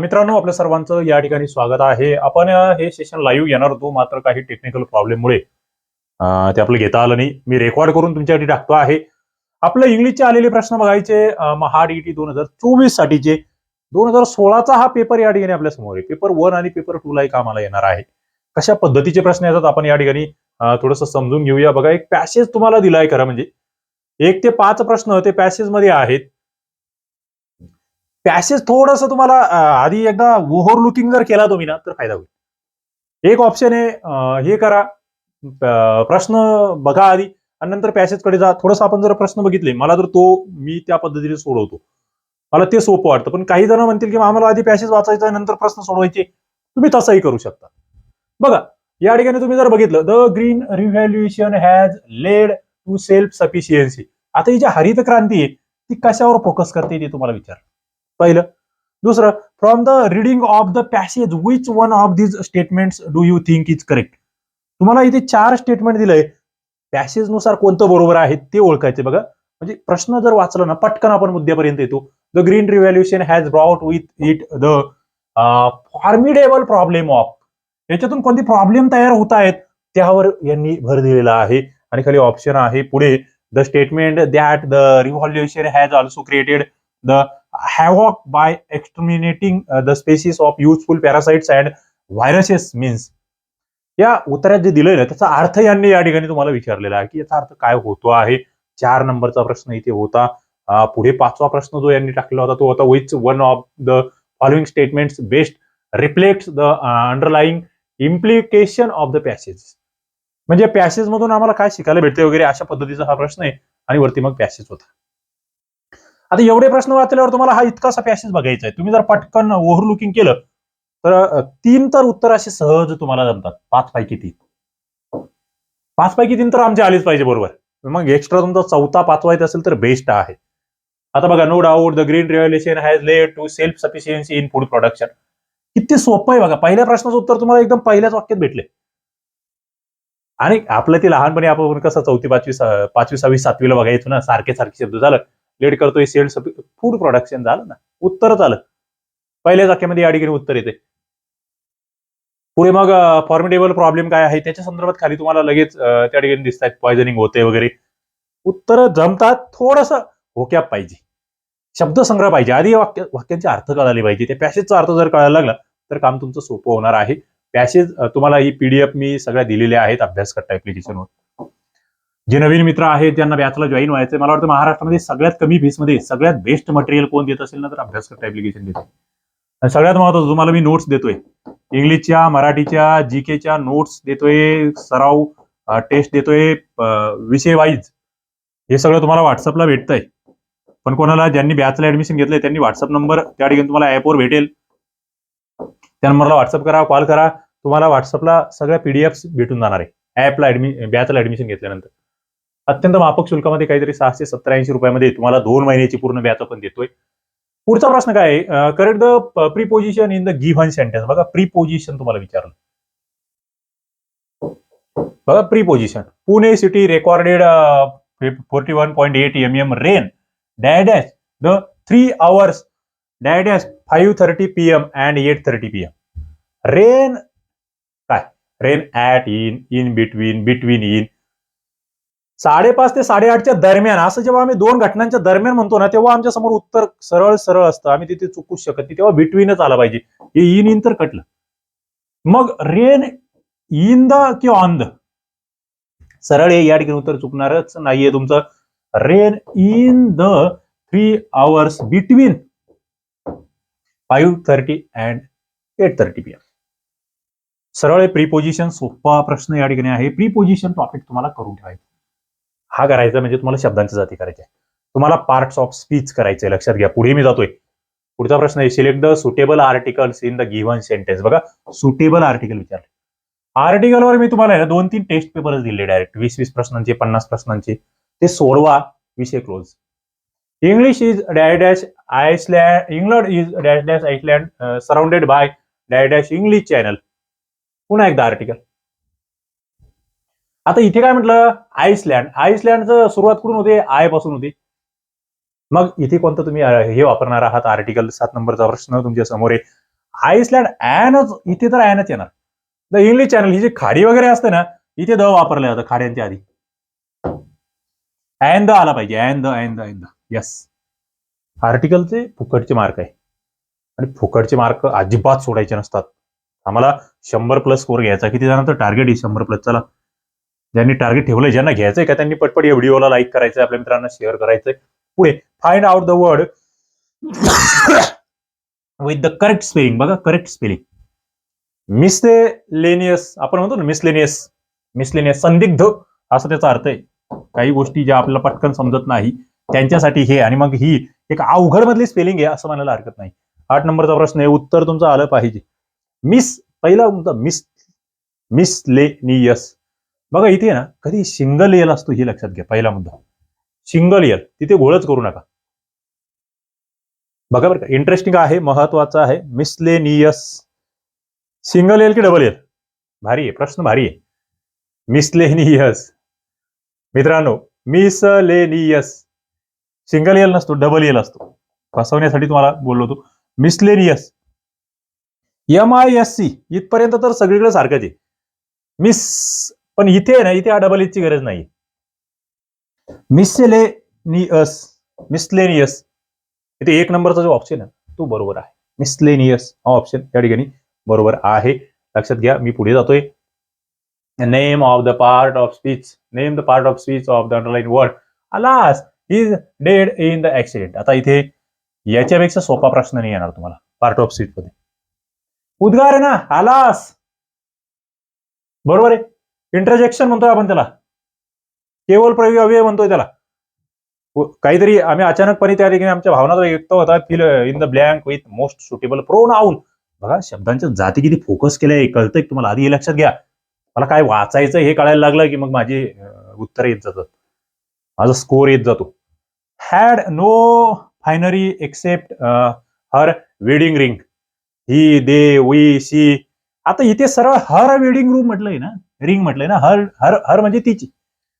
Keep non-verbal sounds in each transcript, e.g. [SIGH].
मित्रांनो आपल्या सर्वांचं या ठिकाणी स्वागत आहे. आपण हे सेशन लाईव्ह येणार होतो मात्र काही टेक्निकल प्रॉब्लेममुळे ते आपलं घेता आलं नाही. मी रेकॉर्ड करून तुमच्यासाठी टाकतो आहे. आपलं इंग्लिशचे आलेले प्रश्न बघायचे. अ, महाड ईटी दोन हजार चोवीस साठीचे दोन हजार सोळाचा हा पेपर या ठिकाणी आपल्यासमोर आहे. पेपर वन आणि पेपर टू लाही कामाला येणार आहे. कशा पद्धतीचे प्रश्न येतात आपण या ठिकाणी थोडस समजून घेऊया. बघा एक पॅसेज तुम्हाला दिलाय खरं म्हणजे. एक ते पाच प्रश्न ते पॅसेजमध्ये आहेत. पॅसेज थोडस तुम्हाला आधी एकदा ओव्हर लुकिंग जर केला तुम्ही ना तर फायदा होईल. एक ऑप्शन आहे हे करा. प्रश्न बघा आधी आणि नंतर पॅसेजकडे जा. थोडस आपण जर प्रश्न बघितले मला तर तो मी त्या पद्धतीने सोडवतो. मला ते सोपं वाटतं. पण काही जण म्हणतील की आम्हाला आधी पॅसेज वाचायचा नंतर प्रश्न सोडवायचे. तुम्ही तसंही करू शकता. बघा या ठिकाणी तुम्ही जर बघितलं the green revolution has led to self sufficiency आता ही जी हरित क्रांती आहे ती कशावर फोकस करते ते तुम्हाला विचार पहिलं. दुसरं from the reading of the passage which one of these statements do you think is correct तुम्हाला इथे चार स्टेटमेंट दिलंय. पॅसेजनुसार कोणतं बरोबर आहे ते ओळखायचे बघा. म्हणजे प्रश्न जर वाचला ना पटकन आपण मुद्द्यापर्यंत येतो. The green revolution has brought with it the formidable problem of याच्यातून कोणते प्रॉब्लेम तयार होत आहेत त्यावर यांनी भर दिलेला आहे. आणि खाली ऑप्शन आहे पुढे. The statement that the revolution has also created the havoc by exterminating uh, the species of useful parasites and viruses means. या उत्तरात जे दिलंय ना त्याचा अर्थ यांनी या ठिकाणी तुम्हाला विचारलेला आहे की याचा अर्थ काय होतो आहे? चार नंबरचा प्रश्न इथे होता. पुढे पाचवा प्रश्न जो यांनी टाकलेला होता तो होता which one of the following statements best reflect the underlying implication of the passage म्हणजे पॅसेज मधून आम्हाला काय शिकायला भेटते वगैरे अशा पद्धतीचा हा प्रश्न आहे आणि वरती मग पॅसेज होता. आता एवढे प्रश्न वाचल्यावर तुम्हाला हा इतकासा पॅसेज बघायचा आहे तुम्ही जर पटकन ओव्हरलुकिंग केलं तर तीन तर उत्तर असे सहज तुम्हाला जमतात. पाच पैकी तीन. पाच पैकी तीन तर आमचे आलेच पाहिजे बरोबर. मग एक्स्ट्रा तुमचा चौथा पाचवा येत असेल तर बेस्ट आहे. आता बघा no doubt the green revolution has led to self sufficiency in food production किती सोपं आहे बघा. पहिल्या प्रश्नाचं उत्तर तुम्हाला एकदम पहिल्याच वाक्यात भेटले. आणि आपलं ते लहानपणी आपण कसं चौथी पाचवी पाचवी सहावी सातवीला बघायचो ना सारखे सारखे शब्द झालं. लीड करतोय सेल्स फूड प्रोडक्शन झालं ना उत्तरच आलं पहिल्याच वाक्यामध्ये या ठिकाणी उत्तर येते पुढे मग फॉर्मिटेबल प्रॉब्लेम काय आहे? त्याच्या संदर्भात खाली तुम्हाला लगेच त्या ठिकाणी दिसत आहेत पॉयझनिंग होते वगैरे. उत्तर जमतात थोडस होक्याप पाहिजे. शब्दसंग्रह पाहिजे. आधी वाक्य वाक्यांचे अर्थ कळाले पाहिजे. त्या पॅसेजचा अर्थ जर कळायला लागला तर काम तुमचं सोपं होणार आहे. पॅसेज तुम्हाला ही पीडीएफ मी सगळ्या दिलेल्या आहेत अभ्यास करता ऍप्लिकेशनवर जे नवीन मित्र आहेत ज्यांना बॅचला जॉईन व्हायचं मला वाटतं महाराष्ट्रामध्ये सगळ्यात कमी फीसमध्ये सगळ्यात बेस्ट मटेरियल कोण देत असेल ना तर अभ्यास करता ऍप्लिकेशन देते सगळ्यात महत्वाचं तुम्हाला मी नोट्स देतोय. इंग्लिशच्या मराठीच्या जी केच्या नोट्स देतोय सराव टेस्ट देतोय विषय वाईज हे सगळं तुम्हाला व्हॉट्सअपला भेटतंय. पण कोणाला ज्यांनी बॅचला ऍडमिशन घेतलंय त्यांनी व्हॉट्सअप नंबर त्या ठिकाणी तुम्हाला ऍपवर भेटेल. त्या नंबरला व्हॉट्सअप करा कॉल करा. तुम्हाला व्हॉट्सअपला सगळ्या पीडीएफ भेटून जाणार आहे. ऍपला ऍडमि बॅचला ऍडमिशन घेतल्यानंतर. अत्यंत माफक शुल्कामध्ये काहीतरी सहाशे सत्तर ऐंशी रुपयामध्ये तुम्हाला दोन महिन्याची पूर्ण व्याज आपण देतोय. पुढचा प्रश्न काय आहे? Correct the preposition in the given sentence बघा प्रीपोजिशन तुम्हाला विचारलं. बघा preposition Pune city recorded forty one point eight M M rain dash dash the three hours dash dash five thirty P M and eight thirty P M rain काय? Rain at in in between between in साडेपाच ते साडेआठच्या दरम्यान असं जेव्हा आम्ही दोन घटनांच्या दरम्यान म्हणतो ना तेव्हा आमच्यासमोर उत्तर सरळ सरळ असतं. आम्ही तिथे चुकूच शकत नाही. तेव्हा बिटवीनच आला पाहिजे. हे इन इन तर कटलं. मग रेन इन द किंवा ऑन द? सरळ हे या ठिकाणी उत्तर चुकणारच नाहीये तुमचं. Rain in the three hours between five thirty and eight thirty P M सरळ प्रीपोजिशन सोपा प्रश्न या ठिकाणी आहे. प्रीपोजिशन टॉपिक तुम्हाला करून ठेवायचं हा करायचा म्हणजे तुम्हाला शब्दांची जाती करायची आहे. तुम्हाला पार्ट्स ऑफ स्पीच करायचे लक्षात घ्या. पुढे मी जातोय. पुढचा प्रश्न आहे. Select the suitable articles in the given sentence बघा सुटेबल आर्टिकल विचारले. आर्टिकलवर मी तुम्हाला आहे दोन तीन टेस्ट पेपरच दिले डायरेक्ट वीस वीस प्रश्नांचे पन्नास प्रश्नांचे. ते सोडवा. विषय close English is dash island England is dash dash island surrounded by dash dash English channel पुन्हा एकदा आर्टिकल आता इथे काय म्हटलं? आईसलँड. आईसलँडचं सुरुवात कुठून होते? आयपासून होते. मग इथे कोणतं तुम्ही हे वापरणार आहात? आर्टिकल सात नंबरचा प्रश्न तुमच्यासमोर आहे. आईसलँड ॲनच इथे तर ॲनच येणार. द इंग्लिश चॅनल ही जी खाडी वगैरे असते ना इथे द वापरलं जातं खाड्यांच्या आधी. ॲन द आला पाहिजे. An the an the an the. Yes आर्टिकलचे फुकटचे मार्क आहे. आणि फुकटचे मार्क अजिबात सोडायचे नसतात. आम्हाला शंभर प्लस स्कोर घ्यायचा किती जणांचं टार्गेट आहे शंभर प्लस चला ज्यांनी टार्गेट ठेवलंय ज्यांना घ्यायचंय का त्यांनी पटपट या व्हिडिओला लाईक करायचं आपल्या मित्रांना शेअर करायचंय. पुढे find out the word with the correct spelling बघा करेक्ट स्पेलिंग मिसलेनियस आपण म्हणतो ना मिसलेनियस मिसलेनियस संदिग्ध असा त्याचा अर्थ आहे. काही गोष्टी ज्या आपल्याला पटकन समजत नाही त्यांच्यासाठी हे. आणि मग ही एक अवघड मधली स्पेलिंग आहे असं म्हणायला हरकत नाही. आठ नंबरचा प्रश्न आहे उत्तर तुमचं आलं पाहिजे. मिस पहिला मिस मिसलेनियस बघा इथे ना कधी सिंगल एल असतो हे लक्षात घ्या पहिला मुद्दा. सिंगल एल तिथे गोळच करू नका. बघा बरं का इंटरेस्टिंग आहे महत्वाचं आहे मिसलेनियस सिंगल एल की डबल एल भारी आहे प्रश्न भारी आहे. मिसलेनियस मित्रांनो मिसलेनियस सिंगल एल नसतो डबल एल असतो. फसवण्यासाठी तुम्हाला बोललो होतो. Miscellaneous M I S C इथपर्यंत तर सगळीकडे सारखंच आहे. मिस पण इथे आहे ना इथे हा डबल एचची गरज नाही मिसलेनियस मिसलेनियस. इथे एक नंबरचा जो ऑप्शन आहे तो बरोबर आहे. मिसलेनियस हा ऑप्शन या ठिकाणी बरोबर आहे. लक्षात घ्या मी पुढे जातोय. Name of the part of speech name the part of speech of the underline word alas is dead in the accident आता इथे याच्यापेक्षा सोपा प्रश्न नाही येणार तुम्हाला पार्ट ऑफ स्पीच मध्ये. उद्गार आहे ना आलास बरोबर आहे. इंटरजेक्शन म्हणतोय आपण त्याला. केवळ प्रवी अव्यय म्हणतोय त्याला. काहीतरी आम्ही अचानकपणे त्या ठिकाणी आमच्या भावना व्यक्त होतात. Fill in the blank with most suitable pronoun बघा शब्दांच्या जाती किती फोकस केलंय कळतंय तुम्हाला? आधी हे लक्षात घ्या. मला काय वाचायचं हे कळायला लागलं की मग माझी उत्तर येत जातात माझा स्कोर येत जातो. Had no finery except her wedding ring he they we she आता इथे सरळ हर वेडिंग रूम म्हटलंय ना. रिंग म्हटलंय ना हर हर हर म्हणजे तिची.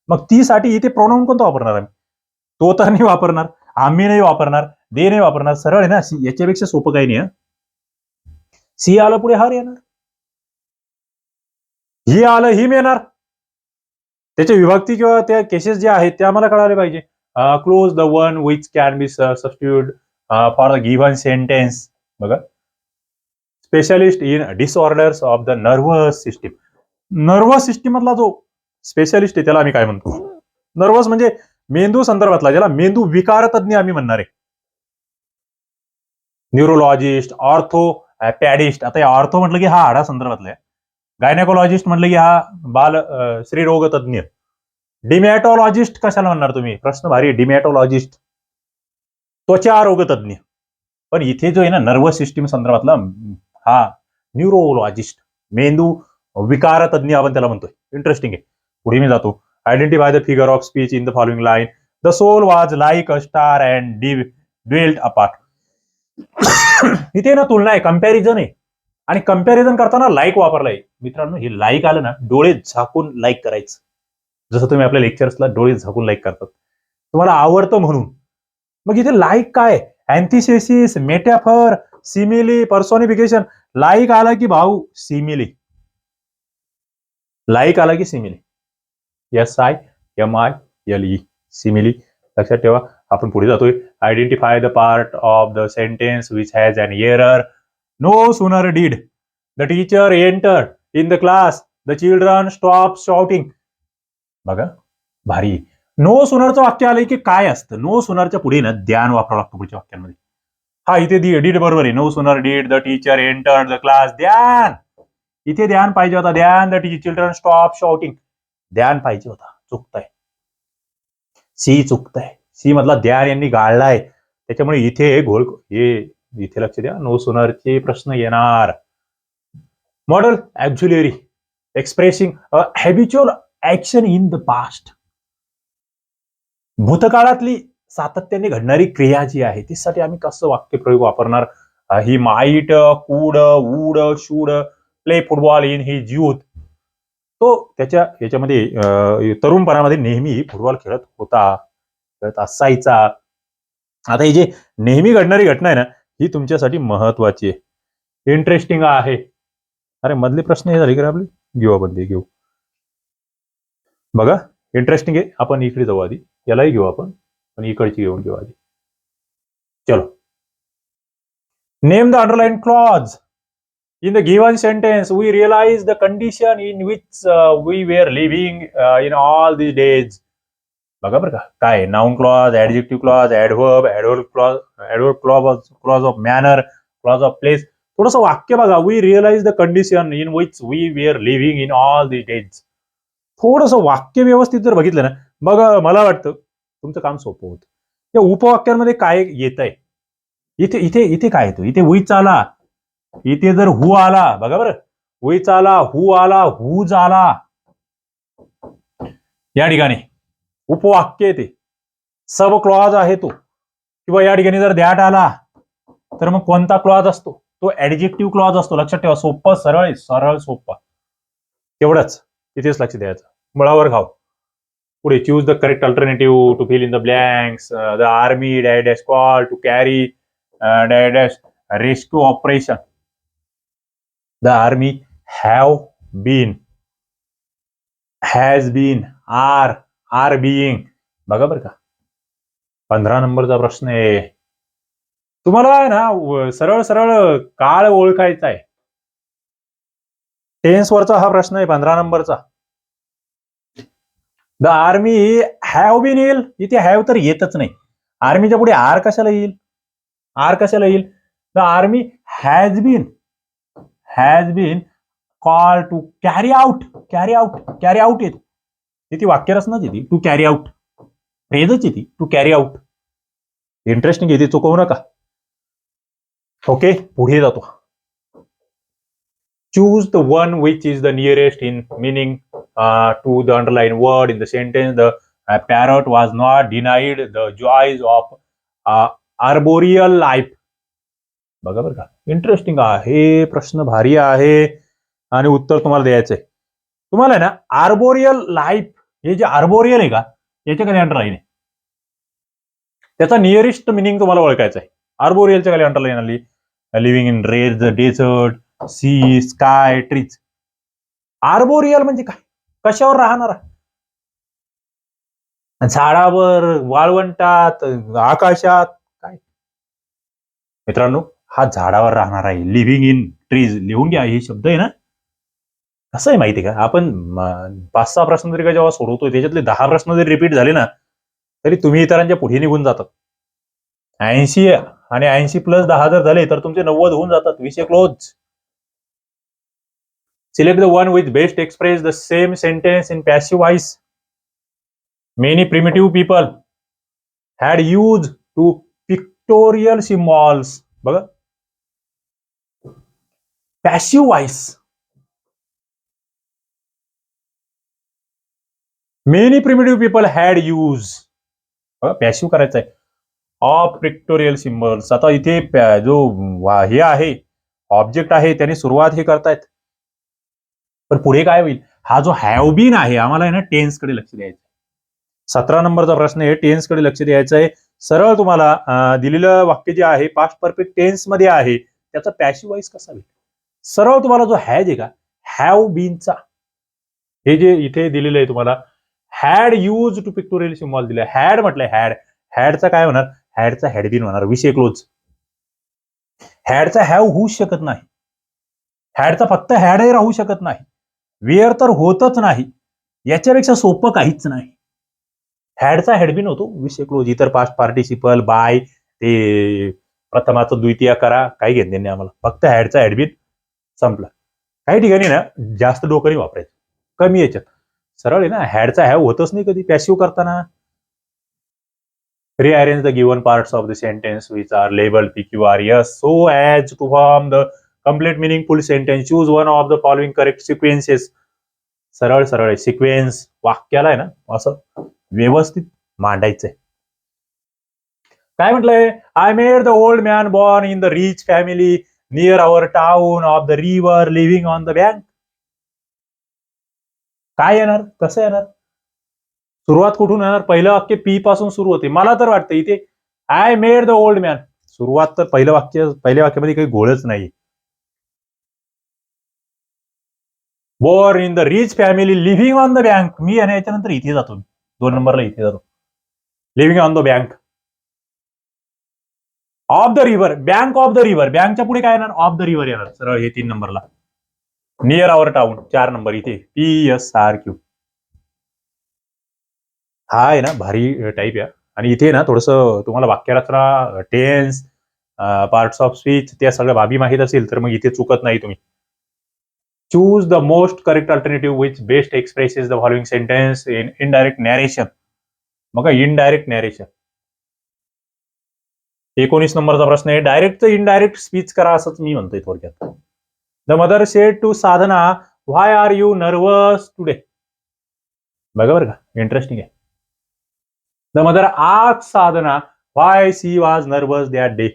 मग ती साठी इथे प्रोनाऊन कोणता वापरणार आम्ही? तो तर नाही वापरणार आम्ही नाही वापरणार दे नाही वापरणार सरळ आहे ना याच्यापेक्षा सोपं काही नाही सी आलं पुढे हर येणार. ही आलं हिम येणार. त्याच्या विभक्ती किंवा त्या केसेस ज्या आहेत त्या आम्हाला कळाले पाहिजे. Close the one which can be substitute for the given sentence बघा. Specialist in disorders of the nervous system nervous system मधला जो स्पेशलिस्ट आहे त्याला आम्ही काय म्हणतो? नर्वस म्हणजे मेंदू संदर्भातला ज्याला मेंदू विकार तज्ञ आम्ही म्हणणार आहे. न्यूरोलॉजिस्ट ऑर्थो पॅडिस्ट आता या ऑर्थो म्हटलं की हा हाडा संदर्भातला आहे. गायनेकोलॉजिस्ट म्हटलं की हा बाल अं, स्त्रीरोग तज्ञ डिमॅटोलॉजिस्ट कशाला म्हणणार तुम्ही? प्रश्न भारी डिमॅटॉलॉजिस्ट डिमॅटोलॉजिस्ट त्वचा रोग तज्ञ पण इथे जो आहे ना नर्वस सिस्टीम संदर्भातला हा न्यूरोलॉजिस्ट मेंदू विकार तज्ञ आपण त्याला म्हणतोय. इंटरेस्टिंग आहे. पुढे मी जातो. Identify the figure of speech in the following line the soul was like a star and the dwelt apart इथे ना तुलना आहे. कंपॅरिझन आहे. आणि कंपॅरिझन करताना लाईक वापरलाय. मित्रांनो हे लाईक आलं ना डोळे झाकून लाईक करायचं. जसं तुम्ही आपल्या लेक्चर्सला डोळे झाकून लाईक करतात. तुम्हाला आवडतं म्हणून. मग इथे लाईक काय? Antithesis metaphor simile personification like आला की भाऊ सिमिली लाईक आला की simile S I M I L E simile लक्षात ठेवा आपण पुढे जातोय. Identify the part of the sentence which has an error no sooner did the teacher enter in the class the children stop shouting बघा भारी. No सुनरचं वाक्य आलंय की काय असतं? नो सुनरच्या पुढे ना ध्यान वापरावं लागतं पुढच्या वाक्यांमध्ये. हा इथे डीड बरोबर आहे. No sooner did the teacher enter the class than! इथे ध्यान पाहिजे होता. Than the T children stop shouting than पाहिजे होता. चुकतंय. सी चुकतंय. सी मधला ध्यान यांनी गाळलाय. त्याच्यामुळे इथे घोळ हे इथे लक्ष द्या. नो सुनरचे प्रश्न येणार. Modal auxiliary expressing habitual action in the past भूतकाळातली सातत्याने घडणारी क्रिया जी आहे त्यासाठी आम्ही कसं वाक्यप्रयोग वापरणार? He might could would should play football in his youth तो त्याच्या याच्यामध्ये तरुणपणामध्ये नेहमी फुटबॉल खेळत होता खेळत असायचा. आता ही जी नेहमी घडणारी घटना आहे ना ही तुमच्यासाठी महत्वाची आहे. इंटरेस्टिंग आहे. अरे मधले प्रश्न हे झाले की आपले? घेऊ आपण ते घेऊ. बघा इंटरेस्टिंग आहे. आपण इकडे जाऊ आधी. यालाही घेऊ आपण. पण इकडची घेऊन घेऊ आधी. चलो. Name the underline clause in the given sentence we realize the condition in which uh, we were living uh, in all these days. बघा बरं का काय noun clause adjective clause adverb adverb clause adverb clause clause of manner clause of place थोडंसं वाक्य बघा. We realize the condition in which we were living in all the days थोडंसं वाक्य व्यवस्थित जर बघितलं ना बघा मला वाटतं तुमचं काम सोपं होतं. या उपवाक्यांमध्ये काय येत आहे इथे इथे इथे काय येतो? इथे विच आला इथे जर हु आला बघा बरं. हुईच आला हु आला हुज आला या ठिकाणी उपवाक्य येते. सब क्लॉज आहे तो. किंवा या ठिकाणी जर दॅट आला तर मग कोणता क्लॉज असतो? तो ऍडजेक्टिव्ह क्लॉज असतो. लक्षात ठेवा सोप्पा सरळ आहे, सरळ सोपं. तेवढंच. तिथेच लक्ष द्यायचं. मुळावर घाव. पुढे choose the correct alternative to fill in the blanks the army dash call to carry dash rescue operation the army have been has been are are being बघा बरं का. पंधरा नंबरचा प्रश्न आहे. तुम्हाला आहे ना सरळ सरळ काळ ओळखायचा आहे. टेन्सवरचा हा प्रश्न आहे पंधरा नंबरचा. द आर्मी हॅव बीन येईल. इथे हॅव तर येतच नाही. आर्मीच्या पुढे आर कशाला येईल? आर कशाला येईल? The army has been has been call to carry out carry out carry out येते ती वाक्यरचनाच येते टू कॅरी आउट फ्रेजच येते टू कॅरी आउट इंटरेस्टिंग येते चुकवू नका ओके पुढे जातो choose the one which is the nearest in meaning to the underline word in the sentence the parrot was not denied the joys of arboreal life बघा बरं का. Interesting आहे प्रश्न भारी आहे आणि उत्तर तुम्हाला द्यायचं आहे. तुम्हाला आहे ना आर्बोरियल लाईफ हे जे आर्बोरियल आहे का याच्या खाली अंडरलाईन आहे. त्याचा नियरेस्ट मिनिंग तुम्हाला ओळखायचं आहे. आर्बोरियलच्या खाली अंडरलाईन आली. Living in rage desert sea sky trees arboreal म्हणजे काय? कशावर राहणार? झाडावर वाळवंटात आकाशात काय? मित्रांनो हा झाडावर राहणार आहे. लिव्हिंग इन ट्रीज लिहून घ्या हे शब्द आहे ना? कसं आहे माहिती आहे का? आपण पाच सहा प्रश्न जरी का जेव्हा सोडवतोय त्याच्यातले दहा प्रश्न जरी रिपीट झाले ना तरी तुम्ही इतरांच्या पुढे निघून जातात. ऐंशी आणि ऐंशी प्लस दहा जर झाले तर तुमचे नव्वद होऊन जातात. विषय close select the one with best express the same sentence in passive voice many primitive people had use to pictorial symbols बघा passive voice many primitive people had use passive करायचं आहे ऑफ पिक्टोरियल सिम्बल्स आता इथे जो हे आहे object आहे त्याने सुरुवात हे करतायत. पण पुढे काय होईल? हा जो हॅव बीन आहे आम्हाला आहे ना टेन्सकडे लक्ष द्यायचं सतरा नंबरचा प्रश्न आहे टेन्सकडे लक्ष द्यायचं आहे सरळ तुम्हाला दिलेलं वाक्य जे आहे पास्ट परफेक्ट टेन्समध्ये आहे त्याचा पॅसिव्ह कसा होईल? सरळ तुम्हाला जो हॅज आहे का? हॅव बीनचा हे जे इथे दिलेलं आहे तुम्हाला had use to pictorial symbol दिलं हॅड म्हटलंय हॅड हॅडचा काय होणार? हॅडचा हॅडबीन होणार. विषय क्लोज हॅडचा हॅव होऊच शकत नाही. हॅडचा फक्त हॅडही राहू शकत नाही. वेअर तर होतच नाही. याच्यापेक्षा सोपं काहीच नाही. हॅडचा हॅडबिन होतो. विषय क्लोज इतर पास्ट पार्टिसिपल बाय ते प्रथमाचं द्वितीय करा. काही घेत नाही आम्हाला. फक्त हॅडचा हॅडबिन संपला. काही ठिकाणी ना जास्त डोकं नाही वापरायचं. कमी याच्यात. सरळ आहे ना हॅडचा हॅव होतच नाही कधी. पॅसिव्ह करताना. Rearrange the given part of the sentence which are label P Q R S so as to form the complete meaningful sentence choose one of the following correct sequences सरळ सरळ आहे. Sequence वाक्याला आहे ना असं व्यवस्थित मांडायचंय. काय म्हटलंय? I made the old man born in the rich family near our town of the river living on the bank काय येणार? कसं येणार? सुरुवात कुठून येणार? पहिलं वाक्य पी पासून सुरू होते. मला तर वाटतं इथे I made the old man सुरुवात तर पहिलं वाक्य पहिल्या वाक्यामध्ये काही गोळच नाही. Born in the rich family living on the bank मी आणि याच्यानंतर इथे जातो दोन नंबरला इथे जातो. Living on the bank of the river bank of the river बँकच्या पुढे काय येणार? ऑफ द रिव्हर येणार. सरळ हे तीन नंबरला नियर आवर टाउन चार नंबर इथे. पी एस आर क्यू हा आहे ना भारी टाईप आहे आणि इथे ना थोडस तुम्हाला वाक्यरचना टेन्स पार्ट्स ऑफ स्पीच त्या सगळ्या बाबी माहीत असेल तर मग इथे चुकत नाही तुम्ही. Choose the most correct alternative which best expresses the following sentence in indirect narration मग इनडायरेक्ट नॅरेशन एकोणीस नंबरचा प्रश्न आहे. डायरेक्ट इनडायरेक्ट स्पीच करा असंच मी म्हणतोय थोडक्यात. The mother said to Sadhana why are you nervous today बघा बरं का इंटरेस्टिंग आहे. द मदर आज Sadhana why she was nervous that day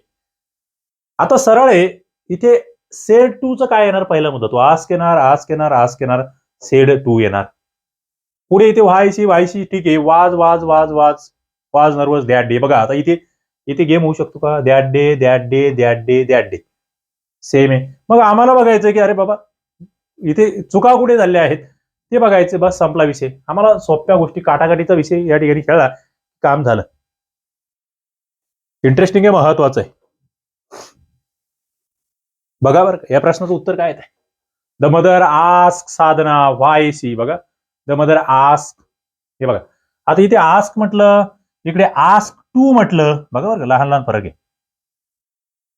आता सरळ आहे. इथे सेड टू च काय येणार? पहिला मुद्दा तो आज येणार आज येणार आज येणार. सेड टू येणार. पुढे इथे व्हाय सी सी ठीक आहे. वाज वाज वाज वाज वाज नर्वस दॅट डे बघा आता इथे इथे गेम होऊ शकतो का? That day that day that day that day same आहे. मग आम्हाला बघायचं की अरे बाबा इथे चुका कुठे झाल्या आहेत? ते बघायचे बस संपला विषय. आम्हाला सोप्या गोष्टी काटाकाटीचा विषय या ठिकाणी खेळला काम झालं. इंटरेस्टिंग आहे महत्वाचं आहे. बघा बरं या प्रश्नाचं उत्तर काय आहे? The mother ask Sadhana why she बघा. द मदर आस्क हे बघा. आता इथे आस्क म्हटलं इकडे आस्क टू म्हटलं बघा बरं लहान लहान फरक आहे.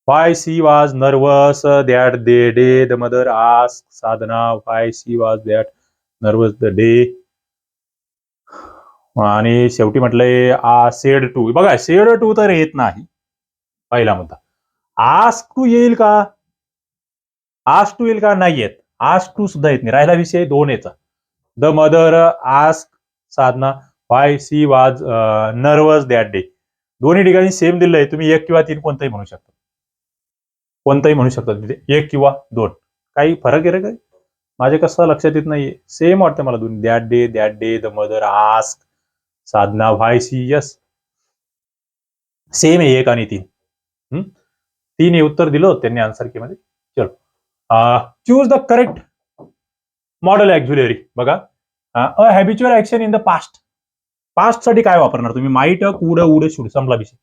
Why she was nervous that they day the mother ask Sadhana why she was that nervous the day. आणि शेवटी म्हटलंय आ सेड टू. बघा सेड टू तर येत नाही पहिला मुद्दा. आस्क टू येईल का? आस्क टू येईल का? नाही येत. आस्क टू सुद्धा येत नाही. राहिला विषय दोन याचा. The mother ask Sadhana why she was nervous that day. दोन्ही ठिकाणी सेम दिलंय तुम्ही एक किंवा तीन कोणताही म्हणू शकता. कोणताही म्हणू शकता तिथे एक किंवा दोन. काही फरक आहे रे काही? माझ्या कसं लक्षात येत नाहीये. सेम वाटतं मला दोन्ही. That day that day the mother ask Sadhana why she yes same आहे एक आणि तीन. तीन हे उत्तर दिलं त्यांनी आन्सर की मध्ये चलो choose the correct modal auxiliary बघा. A habitual action in the past पास्टसाठी काय वापरणार? तुम्ही माईट कुड उड शूड संपला विषय.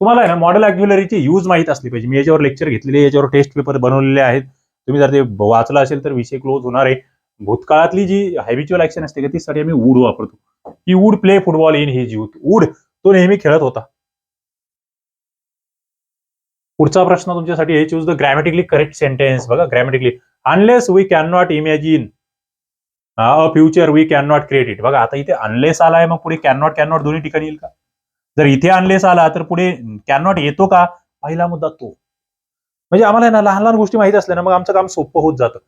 तुम्हाला आहे ना मॉडेल ऍक्झुलरीची यूज माहीत असली पाहिजे. मी याच्यावर लेक्चर घेतलेले याच्यावर टेस्ट पेपर बनवलेले आहेत. तुम्ही जर ते वाचलं असेल तर विषय क्लोज होणार आहे. भूतकाळातली जी हॅबिच्युअल ऍक्शन असते का तीसाठी आम्ही वूड वापरतो. की would play football in his youth would तो नेहमी खेळत होता. पुढचा प्रश्न तुमच्यासाठी हे choose the grammatically correct sentence बघा grammatically unless we can not imagine a future we can not create it बघा आता इथे अनलेस आलाय मग पुढे कॅन नॉट कॅन नॉट दोन्ही ठिकाणी येईल का? जर इथे अनलेस आला तर पुढे कॅन नॉट येतो का? पहिला मुद्दा तो. म्हणजे आम्हाला ना लहान लहान गोष्टी माहीत असल्या ना मग आमचं काम सोपं होत जातं.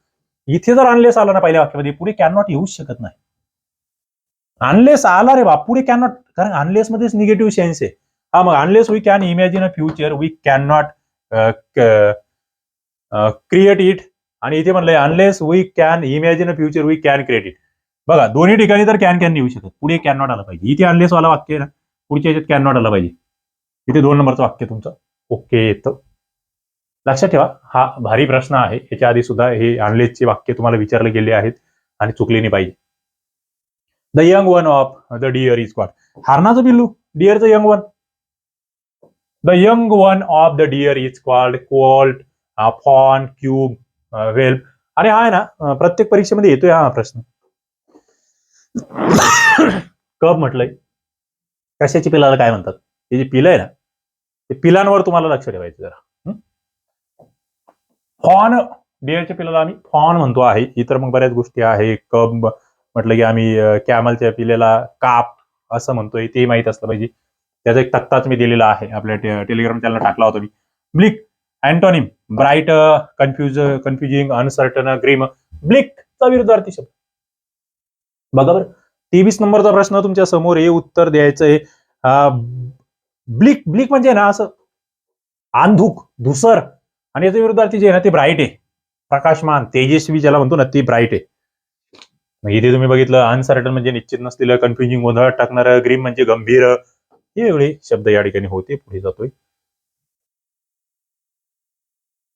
इथे जर अनलेस आला ना पहिल्या वाक्यामध्ये पुढे कॅन नॉट येऊच शकत नाही. अनलेस आला रे बा पुढे कॅन नॉट कारण अनलेस मध्येच निगेटिव्ह सेन्स आहे. हा मग unless we can imagine a future we can not create it आणि इथे म्हणलंय unless we can imagine a future we can create it बघा दोन्ही ठिकाणी तर कॅन कॅन येऊ शकत. पुढे कॅन नॉट आला पाहिजे. इथे अनलेस वाला वाक्य आहे ना पुढच्या याच्यात कॅन नॉट आला पाहिजे. इथे दोन नंबरचं वाक्य तुमचं. ओके येतं. लक्षात ठेवा हा भारी प्रश्न आहे. याच्या आधी सुद्धा हे अनलेसचे वाक्य तुम्हाला विचारले गेले आहेत आणि चुकले नाही पाहिजे. The young one of the deer is caught हारणाचं बिल्लू डिअरचं young one the young one of the deer is called called fawn cub whelp आणि हा आहे ना प्रत्येक परीक्षेमध्ये येतोय हा प्रश्न. [COUGHS] कप म्हटलंय. कशाची पिलाला काय म्हणतात? हे जे पिलं आहे ना ते पिलांवर तुम्हाला लक्ष ठेवायचं जरा. फॉन डिअरच्या पिलाला आम्ही फॉन म्हणतो आहे. इतर मग बऱ्याच गोष्टी आहे. कप म्हटलं की आम्ही कॅमलच्या पिलेला काप असं म्हणतोय. ते माहीत असलं पाहिजे. त्याचा एक तक्ताच मी दिलेला आहे. आपल्या टेलिग्राम चॅनल टाकला होता मी. Bleak antonym bright confuse confusing uncertain grim bleak चा विरुद्धार्थी शब्द. बघा बरं. तेवीस नंबरचा प्रश्न तुमच्यासमोर हे उत्तर द्यायचं आहे. ब्लिक ब्लिक म्हणजे ना असं अंधुक धुसर. आणि याच्या विरुद्धार्थी जे आहे ना ते ब्राईट आहे. प्रकाशमान तेजस्वी ज्याला म्हणतो ना ते ब्राईट आहे. मग इथे तुम्ही बघितलं अनसर्टन म्हणजे निश्चित नसलेलं कन्फ्युजिंग गोंधळ टाकणारं ग्रीम म्हणजे गंभीर. हे वेगळे शब्द या ठिकाणी होते. पुढे जातोय.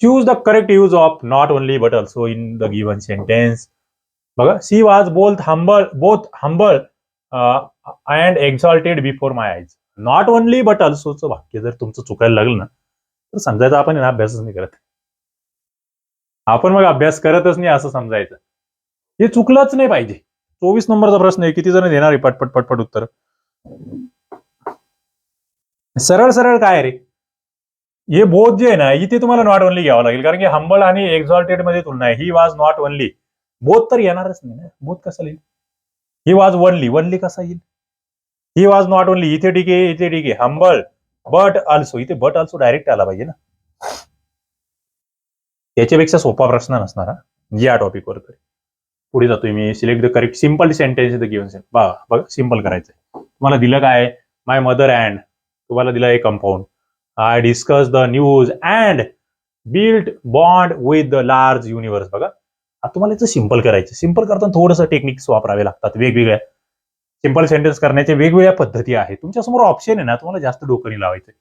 Choose the correct use of not only but also in the given sentence बघा she was both humble both humble and exalted before my eyes not only but ऑल्सोचं वाक्य जर तुमचं चुकायला लागलं ना तर समजायचं आपण अभ्यासच नाही करत. आपण मग अभ्यास करतच नाही असं समजायचं. हे चुकलंच नाही पाहिजे. चोवीस नंबरचा प्रश्न आहे किती जण देणार आहे? पटपट पटपट उत्तर. सरळ सरळ काय रे? हे बोध जे आहे ना इथे तुम्हाला नॉट ओनली घ्यावं लागेल. कारण की हंबल आणि एक्झॉल्टेडमध्ये तुलना आहे. ही वाज नॉट ओनली बोध तर येणारच नाही ना. बोध कसं येईल? ही वॉज वनली वनली कसा येईल? ही वॉज नॉट ओनली इथे ठीक आहे इथे ठीक आहे. हंबल बट ऑल्सो इथे बट ऑल्सो डायरेक्ट आला पाहिजे ना. याच्यापेक्षा सोपा प्रश्न नसणार हा. या टॉपिकवर तरी. पुढे जातोय मी. Select the correct simple sentence the given sent बघा बघा सिंपल करायचंय. तुम्हाला दिलं काय? माय मदर अँड तुम्हाला दिलं आहे compound I discuss the news and build bond with the large universe बघा आता तुम्हाला याचं सिंपल करायचं. सिंपल करताना थोडंसं टेक्निक्स वापरावे लागतात वेगवेगळ्या. सिंपल सेंटेन्स करण्याच्या वेगवेगळ्या पद्धती आहेत. तुमच्यासमोर ऑप्शन आहे ना तुम्हाला जास्त डोकं लावायचं.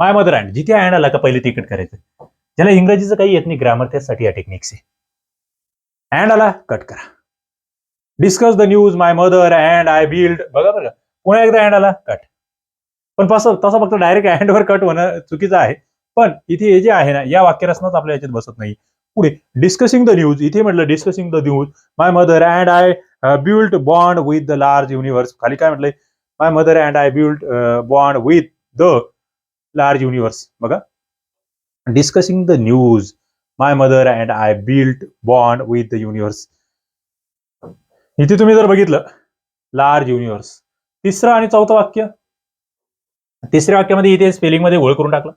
माय मदर अँड जिथे अँड आला का पहिले तिकीट करायचं. ज्याला इंग्रजीचं काही येत नाही ग्रामर त्यासाठी या टेक्निक्स आहे. अँड आला कट करा. Discuss the news my mother and I build बघा बघा पुन्हा एकदा अँड आला कट पण तसं तसं फक्त डायरेक्ट अँडवर कट होणं चुकीचं आहे. पण इथे हे जे आहे ना या वाक्यरचनाच आपल्या याच्यात बसत नाही. पुढे डिस्कसिंग द न्यूज इथे म्हटलं discussing the news my mother and I build bond with the large universe खाली काय म्हटलंय? My mother and I build bond with the large universe बघा. Discussing the news my mother and I build bond with the universe इथे तुम्ही जर बघितलं large universe तिसरं आणि चौथं वाक्य? तिसऱ्या वाक्यामध्ये इथे स्पेलिंगमध्ये करून टाकलं.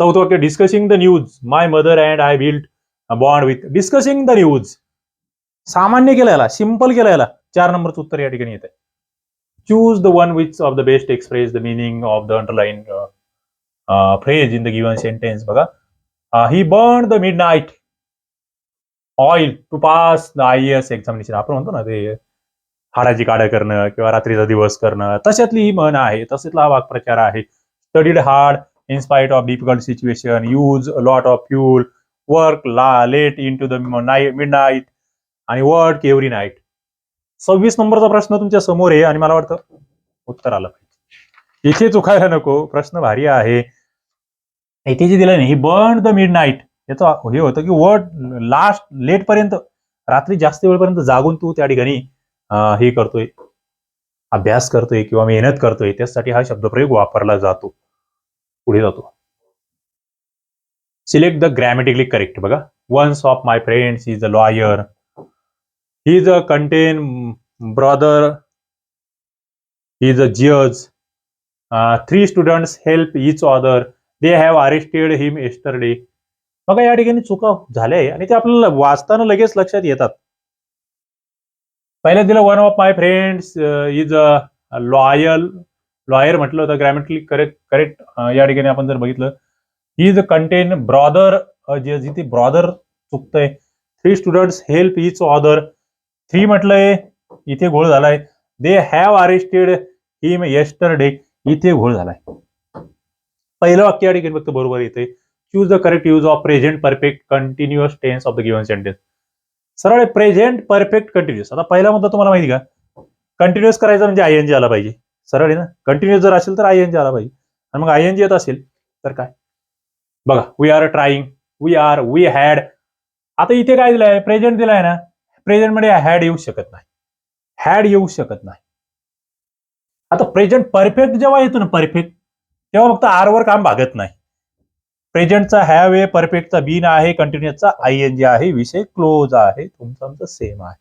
चौथं वाक्य discussing the news my mother and I build bond with discussing the news सामान्य केलं याला सिंपल केलं याला. चार नंबरचं उत्तर या ठिकाणी येत आहे choose the one which of the best express the meaning of the underline phrase in the given sentence बघा. He burn the midnight oil to pass the I S examination आपण म्हणतो ना ते हाडाची काढ करणं किंवा रात्रीचा दिवस करणं तशातली ही म्हण आहे. तसेतला हा वाक्प्रचार आहे. Studied hard in of difficult situation use lot of fuel work ला late in to the midnight आणि वर्क एव्हरी नाईट सव्वीस नंबरचा प्रश्न तुमच्यासमोर आहे आणि मला वाटतं उत्तर आलं पाहिजे. इथे चुकायला नको प्रश्न भारी आहे. इथे जे दिलं नाही बर्न द मिड नाईट याचं हे होतं की वर्ड लास्ट लेट पर्यंत रात्री जास्त वेळपर्यंत जागून तू त्या ठिकाणी हे करतोय अभ्यास करतोय किंवा मेहनत करतोय त्यासाठी हा शब्दप्रयोग वापरला जातो. पुढे जातो. सिलेक्ट द ग्रॅमॅटिकली करेक्ट बघा. Ones of my friends is a lawyer he is a content brother he is a जज three students help each other they have arrested him yesterday बघा या ठिकाणी चुका झाल्या आणि ते आपल्याला वाचताना लगेच लक्षात येतात. पहिल्या दिलं one of my friends is a loyal lawyer म्हटलं तर ग्रॅमेटिकली करेक्ट करेक्ट या ठिकाणी आपण जर बघितलं इज अ कंटेन ब्रॉदर जे जिथे ब्रॉदर चुकतंय. Three students help each other three म्हटलंय इथे घोळ झालाय. They have arrested him yesterday इथे घोळ झालाय. पहिलं वाक्य या ठिकाणी फक्त बरोबर येते choose the correct use of present perfect continuous tense of the given sentence सरळ प्रेझेंट परफेक्ट कंटिन्युअस आता पहिला मुद्दा तुम्हाला माहिती का? कंटिन्युअस करायचं म्हणजे आय एन जी आला पाहिजे. सरळ आहे ना? कंटिन्युअस जर असेल तर आय एन जी आला पाहिजे. आणि मग आय एन जी येत असेल तर काय? बघा we are trying we are we had आता इथे काय दिलंय? प्रेझेंट दिलाय ना? प्रेझेंटमध्ये हॅड येऊ शकत नाही. हॅड येऊ शकत नाही. आता प्रेझेंट परफेक्ट जेव्हा येतो ना परफेक्ट तेव्हा फक्त आर वर काम भागत नाही. प्रेझेंटचा हॅव आहे परफेक्टचा बीन आहे कंटिन्युअसचा आय एन जी आहे विषय क्लोज आहे तुमचं आमचं सेम आहे.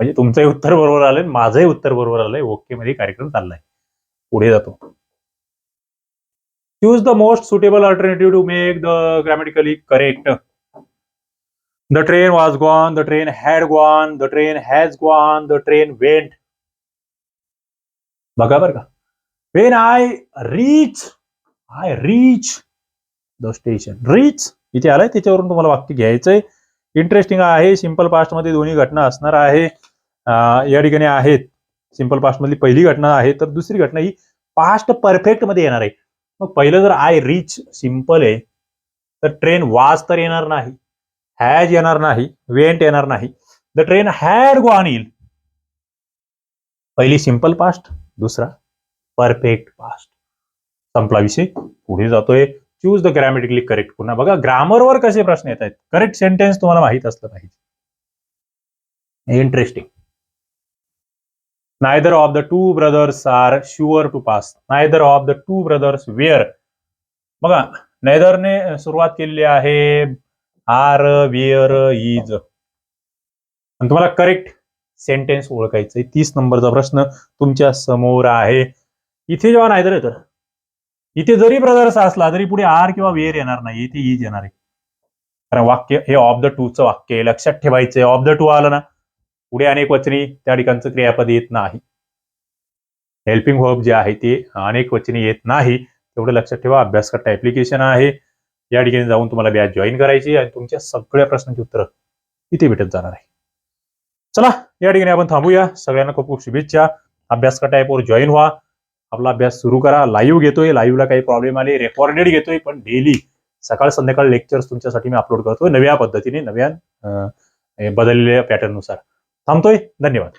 म्हणजे तुमचंही उत्तर बरोबर आलंय माझंही उत्तर बरोबर आलंय. ओके मध्ये कार्यक्रम चाललाय. पुढे जातो. Choose the most suitable alternative to make the grammatically correct the train was gone the train had gone the train has gone the train went बघा बर का. When I reach I reach the station reach इथे आलाय. त्याच्यावरून तुम्हाला वाक्य घ्यायचंय. Interesting आहे. सिंपल पास्टमध्ये दोन्ही घटना असणार आहे. या ठिकाणी आहेत. सिंपल पास्ट मधली पहिली घटना आहे. तर दुसरी घटना ही पास्ट परफेक्टमध्ये येणार आहे. मग पहिलं जर आय रिच सिंपल आहे तर ट्रेन वाज तर येणार नाही. हॅज येणार नाही. वेंट येणार नाही. द ट्रेन हॅड गॉन येईल पहिली सिंपल पास्ट दुसरा परफेक्ट पास्ट संपला विषय. पुढे जातोय. चूज द ग्रॅमॅटिकली करेक्ट पुन्हा बघा ग्रामरवर कसे प्रश्न येत आहेत? करेक्ट सेंटेन्स तुम्हाला माहीत असलं पाहिजे. Interesting neither of the two brothers are sure to pass neither of the two brothers were बघा नैदरने सुरुवात केलेली आहे आर वेअर इज आणि तुम्हाला करेक्ट सेंटेन्स ओळखायचं तीस नंबरचा प्रश्न तुमच्यासमोर आहे. इथे जेव्हा नायदर येतं इथे जरी ब्रदर्स असला तरी पुढे आर किंवा वेर येणार नाही. इथे इज येणार आहे. कारण वाक्य हे ऑफ द टूचं वाक्य आहे. लक्षात ठेवायचंय. ऑफ द टू आलं ना पुढे अनेक वचनी त्या ठिकाणचं क्रियापद येत नाही. हेल्पिंग वर्ब जे आहे ते अनेक वचनी येत नाही. तेवढं लक्षात ठेवा. अभ्यासकर्ता ऍप्लिकेशन आहे. या ठिकाणी जाऊन तुम्हाला बॅच जॉईन करायची आणि तुमच्या सगळ्या प्रश्नांची उत्तरं इथे भेटत जाणार आहे. चला या ठिकाणी आपण थांबूया. सगळ्यांना खूप खूप शुभेच्छा. अभ्यासकर्ता ॲपवर जॉईन व्हा. आपला अभ्यास सुरू करा. लाईव्ह घेतोय. लाईव्हला काही प्रॉब्लेम आले. रेकॉर्डेड घेतोय. पण डेली सकाळ संध्याकाळ लेक्चर्स तुमच्यासाठी मी अपलोड करतोय नव्या पद्धतीने नव्या बदललेल्या पॅटर्ननुसार थांबतोय? धन्यवाद.